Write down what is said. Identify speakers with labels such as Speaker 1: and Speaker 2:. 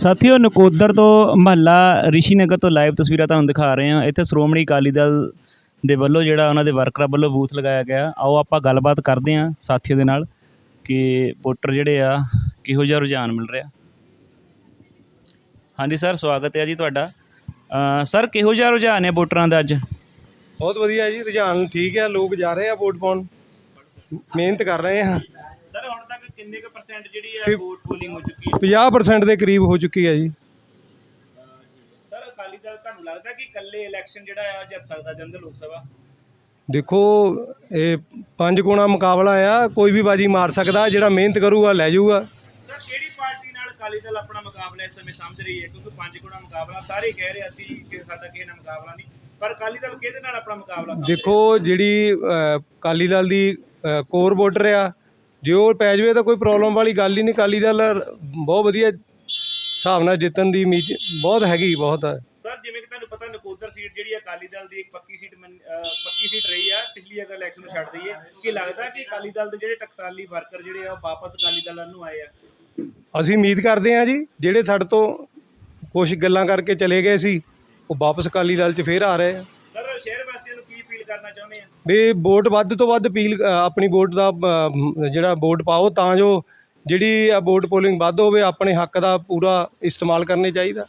Speaker 1: ਸਾਥੀਓ, ਨਕੋਦਰ ਤੋਂ ਮਹੱਲਾ ਰਿਸ਼ੀ ਨਗਰ ਤੋਂ ਲਾਈਵ ਤਸਵੀਰਾਂ ਤੁਹਾਨੂੰ ਦਿਖਾ ਰਹੇ ਹਾਂ। ਇੱਥੇ ਸ਼੍ਰੋਮਣੀ ਅਕਾਲੀ ਦਲ ਦੇ ਵੱਲੋਂ ਜਿਹੜਾ ਉਹਨਾਂ ਦੇ ਵਰਕਰਾਂ ਵੱਲੋਂ ਬੂਥ ਲਗਾਇਆ ਗਿਆ। ਆਓ, ਆਪਾਂ ਗੱਲਬਾਤ ਕਰਦੇ ਹਾਂ ਸਾਥੀਆਂ ਦੇ ਨਾਲ ਕਿ ਵੋਟਰ ਜਿਹੜੇ ਆ, ਕਿਹੋ ਜਿਹਾ ਰੁਝਾਨ ਮਿਲ ਰਿਹਾ। ਹਾਂਜੀ ਸਰ, ਸਵਾਗਤ ਹੈ ਜੀ ਤੁਹਾਡਾ। ਸਰ, ਕਿਹੋ ਜਿਹਾ ਰੁਝਾਨ ਹੈ ਵੋਟਰਾਂ ਦਾ ਅੱਜ?
Speaker 2: ਬਹੁਤ ਵਧੀਆ ਜੀ, ਰੁਝਾਨ ਠੀਕ ਹੈ। ਲੋਕ ਜਾ ਰਹੇ ਆ ਵੋਟ ਪਾਉਣ। ਮਿਹਨਤ ਕਰ ਰਹੇ ਆ।
Speaker 1: ਕਿੰਨੇ ਕੁ ਪਰਸੈਂਟ ਜਿਹੜੀ
Speaker 2: ਫਿਰ-
Speaker 1: ਵੋਟ ਪੋਲਿੰਗ ਹੋ ਚੁੱਕੀ ਹੈ?
Speaker 2: 50% ਦੇ ਕਰੀਬ ਹੋ ਚੁੱਕੀ ਹੈ ਜੀ।
Speaker 1: ਸਰ ਅਕਾਲੀ ਦਲ ਤੁਹਾਨੂੰ ਲੱਗਦਾ ਕਿ ਇਕੱਲੇ ਇਲੈਕਸ਼ਨ ਜਿਹੜਾ ਆ ਜਿੱਤ ਸਕਦਾ ਜਨਰਲ ਲੋਕ ਸਭਾ?
Speaker 2: ਦੇਖੋ ਇਹ ਪੰਜ ਕੋਣਾ ਮੁਕਾਬਲਾ ਆ ਕੋਈ ਵੀ ਬਾਜੀ ਮਾਰ ਸਕਦਾ ਜਿਹੜਾ ਮਿਹਨਤ ਕਰੂਗਾ ਲੈ ਜਾਊਗਾ।
Speaker 1: ਸਰ ਕਿਹੜੀ ਪਾਰਟੀ ਨਾਲ ਅਕਾਲੀ ਦਲ ਆਪਣਾ ਮੁਕਾਬਲਾ ਇਸ ਸਮੇਂ ਸਮਝ ਰਹੀ ਹੈ? ਕਿਉਂਕਿ ਪੰਜ ਗੁਣਾ ਮੁਕਾਬਲਾ ਸਾਰੇ ਕਹਿ ਰਹੇ ਅਸੀਂ ਕਿ ਸਾਡਾ ਕਿਸੇ ਨਾਲ ਮੁਕਾਬਲਾ ਨਹੀਂ। ਪਰ ਅਕਾਲੀ ਦਲ ਕਿਹਦੇ ਨਾਲ ਆਪਣਾ ਮੁਕਾਬਲਾ ਸਮਝ
Speaker 2: ਦੇਖੋ ਜਿਹੜੀ ਅ, ਅਕਾਲੀ ਦਲ ਦੀ ਕੋਰ ਵੋਟਰ ਆ ਜੇ ਉਹ ਪੈ ਜਾਵੇ ਤਾਂ ਕੋਈ ਪ੍ਰੋਬਲਮ ਵਾਲੀ ਗੱਲ ਹੀ ਨਹੀਂ ਅਕਾਲੀ ਦਲ ਬਹੁਤ ਵਧੀਆ ਹਿਸਾਬ ਨਾਲ ਜਿੱਤਣ ਦੀ ਉਮੀਦ ਬਹੁਤ ਹੈਗੀ ਬਹੁਤ। ਹੈ
Speaker 1: ਸਰ ਜਿਵੇਂ ਕਿ ਤੁਹਾਨੂੰ ਪਤਾ ਨਕੋਦਰ ਸੀਟ ਜਿਹੜੀ ਹੈ ਅਕਾਲੀ ਦਲ ਦੀ ਇੱਕ ਪੱਕੀ ਸੀਟ ਪੱਕੀ ਸੀਟ ਰਹੀ ਆ ਪਿਛਲੀ ਅਗਰ ਇਲੈਕਸ਼ਨ ਨੂੰ ਛੱਡ ਦਈਏ ਕਿ ਲੱਗਦਾ ਕਿ ਅਕਾਲੀ ਦਲ ਦੇ ਜਿਹੜੇ ਟਕਸਾਲੀ ਵਰਕਰ ਜਿਹੜੇ ਆ ਉਹ ਵਾਪਸ ਅਕਾਲੀ ਦਲ ਨੂੰ ਆਏ ਆ?
Speaker 2: ਅਸੀਂ ਉਮੀਦ ਕਰਦੇ ਹਾਂ ਜੀ ਜਿਹੜੇ ਸਾਡੇ ਤੋਂ ਕੁਝ ਗੱਲਾਂ ਕਰਕੇ ਚਲੇ ਗਏ ਸੀ ਉਹ ਵਾਪਸ ਅਕਾਲੀ ਦਲ 'ਚ ਫੇਰ ਆ ਰਹੇ ਆ।
Speaker 1: ਸਰ ਸ਼ਹਿਰ ਵਾਸੀਆਂ ਨੂੰ ਕਰਨਾ ਚਾਹੁੰਦੇ ਆ?
Speaker 2: ਵੀ ਵੋਟ ਵੱਧ ਤੋਂ ਵੱਧ ਅਪੀਲ ਆਪਣੀ ਵੋਟ ਦਾ ਅ, ਜਿਹੜਾ ਵੋਟ ਪਾਓ ਤਾਂ ਜੋ ਜਿਹੜੀ ਵੋਟ ਪੋਲਿੰਗ ਵੱਧ ਹੋਵੇ ਆਪਣੇ ਹੱਕ ਦਾ ਪੂਰਾ ਇਸਤੇਮਾਲ ਕਰਨੇ ਚਾਹੀਦਾ।